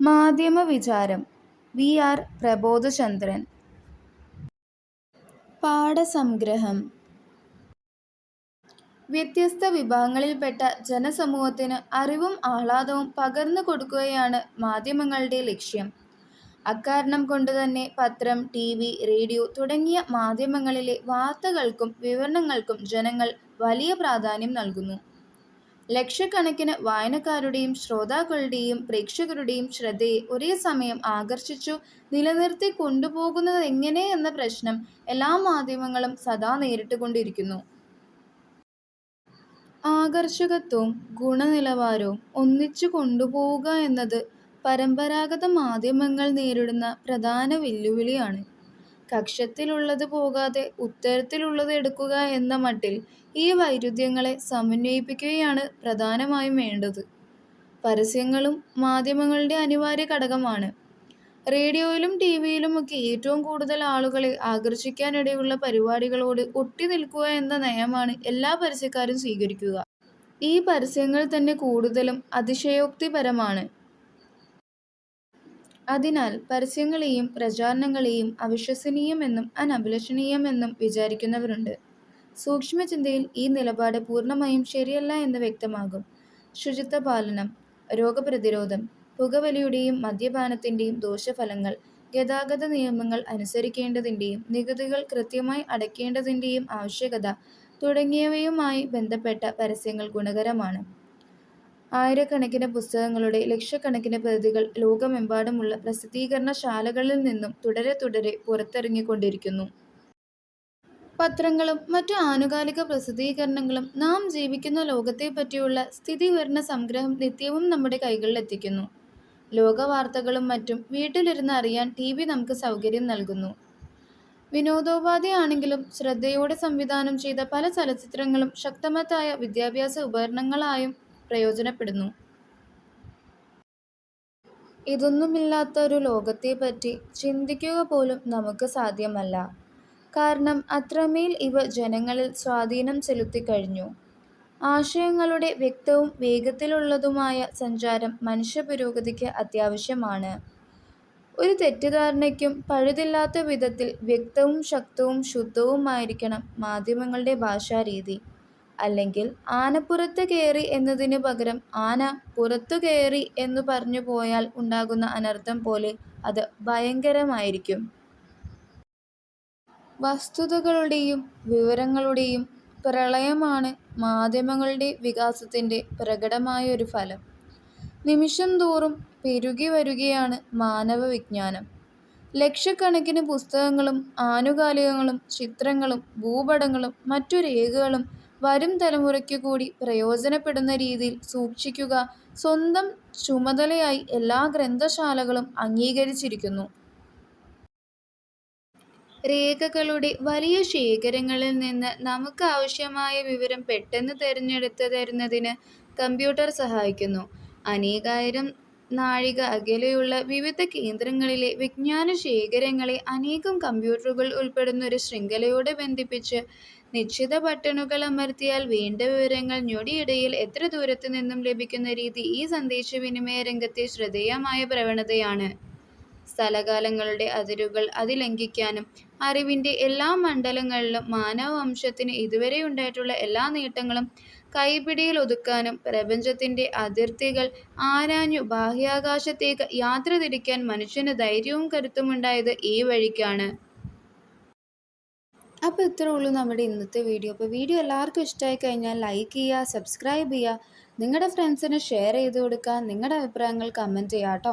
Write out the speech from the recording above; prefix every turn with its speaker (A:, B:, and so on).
A: മാധ്യമ വിചാരം V R Prabodhachandran പാഠസംഗ്രഹം വ്യത്യസ്ത വിഭാഗങ്ങളിൽപ്പെട്ട ജനസമൂഹത്തിന് അറിവും ആഹ്ലാദവും പകർന്നു കൊടുക്കുകയാണ് മാധ്യമങ്ങളുടെ ലക്ഷ്യം. അക്കാരണം കൊണ്ടുതന്നെ പത്രം, ടി. വി, റേഡിയോ തുടങ്ങിയ മാധ്യമങ്ങളിലെ വാർത്തകൾക്കും വിവരണങ്ങൾക്കും ജനങ്ങൾ വലിയ പ്രാധാന്യം നൽകുന്നു. ലക്ഷക്കണക്കിന് വായനക്കാരുടെയും ശ്രോതാക്കളുടെയും പ്രേക്ഷകരുടെയും ശ്രദ്ധയെ ഒരേ സമയം ആകർഷിച്ചു നിലനിർത്തി കൊണ്ടുപോകുന്നത് എങ്ങനെ എന്ന പ്രശ്നം എല്ലാ മാധ്യമങ്ങളും സദാ നേരിട്ടുകൊണ്ടിരിക്കുന്നു. ആകർഷകത്വവും ഗുണനിലവാരവും ഒന്നിച്ചു കൊണ്ടുപോവുക എന്നത് പരമ്പരാഗത മാധ്യമങ്ങൾ നേരിടുന്ന പ്രധാന വെല്ലുവിളിയാണ്. കക്ഷത്തിലുള്ളത് പോകാതെ ഉത്തരത്തിലുള്ളത് എടുക്കുക എന്ന മട്ടിൽ ഈ വൈരുദ്ധ്യങ്ങളെ സമന്വയിപ്പിക്കുകയാണ് പ്രധാനമായും വേണ്ടത്. പരസ്യങ്ങളും മാധ്യമങ്ങളുടെ അനിവാര്യ ഘടകമാണ്. റേഡിയോയിലും ടി വിയിലുമൊക്കെ ഏറ്റവും കൂടുതൽ ആളുകളെ ആകർഷിക്കാനിടയുള്ള പരിപാടികളോട് ഒട്ടി നിൽക്കുക എന്ന നയമാണ് എല്ലാ പരസ്യക്കാരും സ്വീകരിക്കുക. ഈ പരസ്യങ്ങൾ തന്നെ കൂടുതലും അതിശയോക്തിപരമാണ്. അതിനാൽ പരസ്യങ്ങളെയും പ്രചാരണങ്ങളെയും അവിശ്വസനീയമെന്നും അനഭിലഷണീയമെന്നും വിചാരിക്കുന്നവരുണ്ട്. സൂക്ഷ്മചിന്തയിൽ ഈ നിലപാട് പൂർണമായും ശരിയല്ല എന്ന് വ്യക്തമാകും. ശുചിത്വ പാലനം രോഗപ്രതിരോധം, പുകവലിയുടെയും മദ്യപാനത്തിന്റെയും ദോഷഫലങ്ങൾ, ഗതാഗത നിയമങ്ങൾ അനുസരിക്കേണ്ടതിന്റെയും നികുതികൾ കൃത്യമായി അടയ്ക്കേണ്ടതിന്റെയും ആവശ്യകത തുടങ്ങിയവയുമായി ബന്ധപ്പെട്ട പരസ്യങ്ങൾ ഗുണകരമാണ്. ആയിരക്കണക്കിന് പുസ്തകങ്ങളുടെ ലക്ഷക്കണക്കിന് പ്രതികൾ ലോകമെമ്പാടുമുള്ള പ്രസിദ്ധീകരണശാലകളിൽ നിന്നും തുടരെ തുടരെ പുറത്തിറങ്ങിക്കൊണ്ടിരിക്കുന്നു. പത്രങ്ങളും മറ്റു ആനുകാലിക പ്രസിദ്ധീകരണങ്ങളും നാം ജീവിക്കുന്ന ലോകത്തെ പറ്റിയുള്ള ലോകത്തെപ്പറ്റിയുള്ള സ്ഥിതിവിവരസംഗ്രഹം നിത്യവും നമ്മുടെ കൈകളിലെത്തിക്കുന്നു. ലോകവാർത്തകളും മറ്റും വീട്ടിലിരുന്ന് അറിയാൻ ടി വി നമുക്ക് സൗകര്യം നൽകുന്നു. വിനോദോപാധിയാണെങ്കിലും ശ്രദ്ധയോടെ സംവിധാനം ചെയ്ത പല ചലച്ചിത്രങ്ങളും ശക്തമത്തായ വിദ്യാഭ്യാസ ഉപകരണങ്ങളായും പ്രയോജനപ്പെടുന്നു. ഇതൊന്നുമില്ലാത്ത ഒരു ലോകത്തെപ്പറ്റി ചിന്തിക്കുകപോലും നമുക്ക് സാധ്യമല്ല. കാരണം അത്രമേൽ ഇവ ജനങ്ങളിൽ സ്വാധീനം ചെലുത്തി കഴിഞ്ഞു ആശയങ്ങളുടെ വ്യക്തവും വേഗത്തിലുള്ളതുമായ സഞ്ചാരം മനുഷ്യ പുരോഗതിക്ക് അത്യാവശ്യമാണ്. ഒരു തെറ്റിദ്ധാരണയ്ക്കും പഴുതില്ലാത്ത വിധത്തിൽ വ്യക്തവും ശക്തവും ശുദ്ധവുമായിരിക്കണം മാധ്യമങ്ങളുടെ ഭാഷാരീതി. അല്ലെങ്കിൽ ആന പുറത്ത് കയറി എന്നതിനു പകരം ആന പുറത്തു കയറി എന്നു പറഞ്ഞുപോയാൽ ഉണ്ടാകുന്ന അനർത്ഥം പോലെ അത് ഭയങ്കരമായിരിക്കും. വസ്തുതകളുടെയും വിവരങ്ങളുടെയും പ്രളയമാണ് മാധ്യമങ്ങളുടെ വികാസത്തിന്റെ പ്രകടമായ ഒരു ഫലം. നിമിഷം തോറും പെരുകി വരികയാണ് മാനവ വിജ്ഞാനം ലക്ഷക്കണക്കിന് പുസ്തകങ്ങളും ആനുകാലികങ്ങളും ചിത്രങ്ങളും ഭൂപടങ്ങളും മറ്റു രേഖകളും വരും തലമുറയ്ക്ക് കൂടി പ്രയോജനപ്പെടുന്ന രീതിയിൽ സൂക്ഷിക്കുക സ്വന്തം ചുമതലയായി എല്ലാ ഗ്രന്ഥശാലകളും അംഗീകരിച്ചിരിക്കുന്നു. രേഖകളുടെ വലിയ ശേഖരങ്ങളിൽ നിന്ന് നമുക്ക് ആവശ്യമായ വിവരം പെട്ടെന്ന് തിരഞ്ഞെടുത്ത് തരുന്നതിന് കമ്പ്യൂട്ടർ സഹായിക്കുന്നു. അനേകായിരം നാഴിക അകലെയുള്ള വിവിധ കേന്ദ്രങ്ങളിലെ വിജ്ഞാന ശേഖരങ്ങളെ അനേകം കമ്പ്യൂട്ടറുകൾ ഉൾപ്പെടുന്ന ഒരു ശൃംഖലയോടെ ബന്ധിപ്പിച്ച് നിശ്ചിത ബട്ടണുകൾ അമർത്തിയാൽ വേണ്ട വിവരങ്ങൾ ഞൊടിയിടയിൽ എത്ര ദൂരത്തു നിന്നും ലഭിക്കുന്ന രീതി ഈ സന്ദേശവിനിമയ രംഗത്തെ ശ്രദ്ധേയമായ പ്രവണതയാണ്. സ്ഥലകാലങ്ങളുടെ അതിരുകൾ അതിലംഘിക്കാനും അറിവിന്റെ എല്ലാ മണ്ഡലങ്ങളിലും മാനവവംശത്തിന് ഇതുവരെയുണ്ടായിട്ടുള്ള എല്ലാ നേട്ടങ്ങളും കൈപിടിയിൽ ഒതുക്കാനും പ്രപഞ്ചത്തിന്റെ അതിർത്തികൾ ആരാഞ്ഞു ബാഹ്യാകാശത്തേക്ക് യാത്ര തിരിക്കാൻ മനുഷ്യന് ധൈര്യവും കരുത്തുമുണ്ടായത് ഈ വഴിക്കാണ്. അപ്പോൾ ഇത്രേ ഉള്ളൂ നമ്മുടെ ഇന്നത്തെ വീഡിയോ. അപ്പോൾ വീഡിയോ എല്ലാവർക്കും ഇഷ്ടമായി കഴിഞ്ഞാൽ ലൈക്ക് ചെയ്യുക, സബ്സ്ക്രൈബ് ചെയ്യുക, നിങ്ങളുടെ ഫ്രണ്ട്സിന് ഷെയർ ചെയ്ത് കൊടുക്കുക, നിങ്ങളുടെ അഭിപ്രായങ്ങൾ കമന്റ് ചെയ്യുക കേട്ടോ.